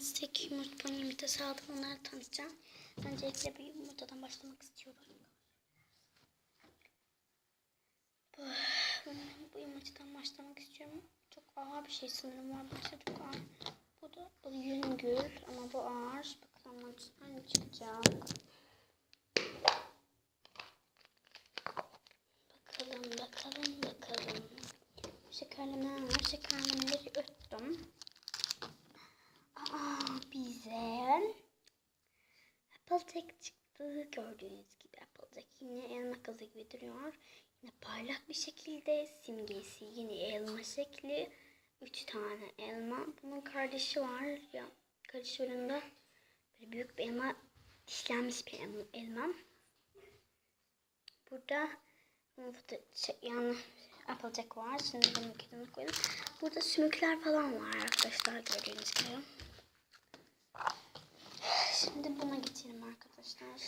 size yumurta pony yumurtası aldım. Onları tanıtacağım. Öncelikle bir yumurtadan başlamak istiyorum. Bu, bu yumurtadan başlamak istiyorum. Çok ağır bir şey sanırım var. Başta çok ağır. Bu da bu yüngül ama bu ağır. Bakalım ne çıkacak. Bakalım, bakalım, bakalım. Şekerlemeler var. Şekerlemeleri öttüm. Bize Applejack çıktı. Gördüğünüz gibi Applejack yine elma kazı gibi duruyor. Yine parlak bir şekilde simgesi yine elma şekli. Üç tane elma. Bunun kardeşi var. Ya kardeşi yanında böyle büyük bir elma dişlenmiş bir elma. Burada bunun foto- şey, yani var. Şimdi bunu kenara koyalım. Burada sümükler falan var arkadaşlar gördüğünüz gibi. Şimdi buna geçelim arkadaşlar.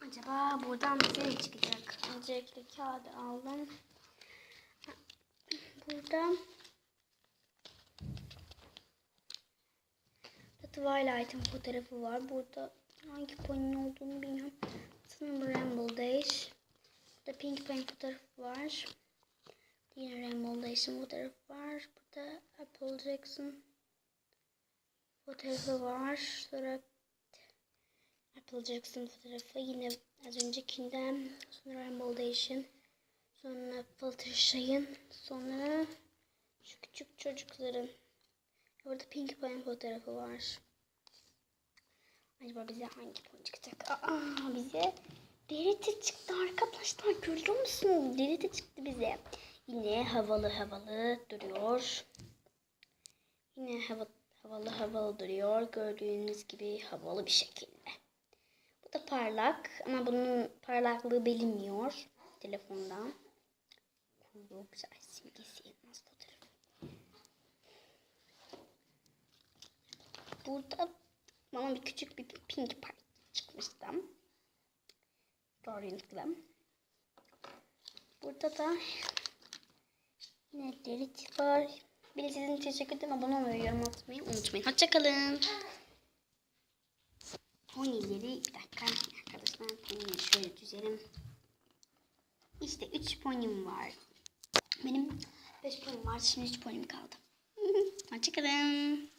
Acaba buradan bize ne çıkacak? Öncelikle kağıdı aldım. Burada Twilight'ın fotoğrafı var. Burada hangi pony'nin olduğunu bilmiyorum. Sanırım Rainbow Dash. Burada Pink Pony fotoğrafı var. Yine Rainbow Dash'ın fotoğrafı var. Burada Apple Jackson fotoğrafı var. Sonra Apple Jackson fotoğrafı yine az öncekinden. Sonra Rainbow Dash'ın. Sonra Fluttershy'ın. Sonra şu küçük çocukların. Burada Pink Pony fotoğrafı var. Acaba bize hangi pony çıkacak? Aa, bize Derite çıktı arkadaşlar. Görüyor musunuz? Derite çıktı bize. Havalı havalı duruyor. Yine hava, havalı havalı duruyor. Gördüğünüz gibi havalı bir şekilde. Bu da parlak ama bunun parlaklığı bilinmiyor telefondan. Kuyruğu güzel simgesi yılmaz fotoğrafı. Burada bana bir küçük bir pink pie çıkmıştı. Gördüğünüz gibi. Burada da derit var. Bir sizin teşekkür ederim. Abone olmayı, yorum atmayı unutmayın. Hoşçakalın. Ponyleri bir dakika arkadaşlar ponyleri şöyle düzelim. İşte 3 ponyim var. Benim 5 ponyim var. Şimdi 3 ponyim kaldı. Hoşçakalın.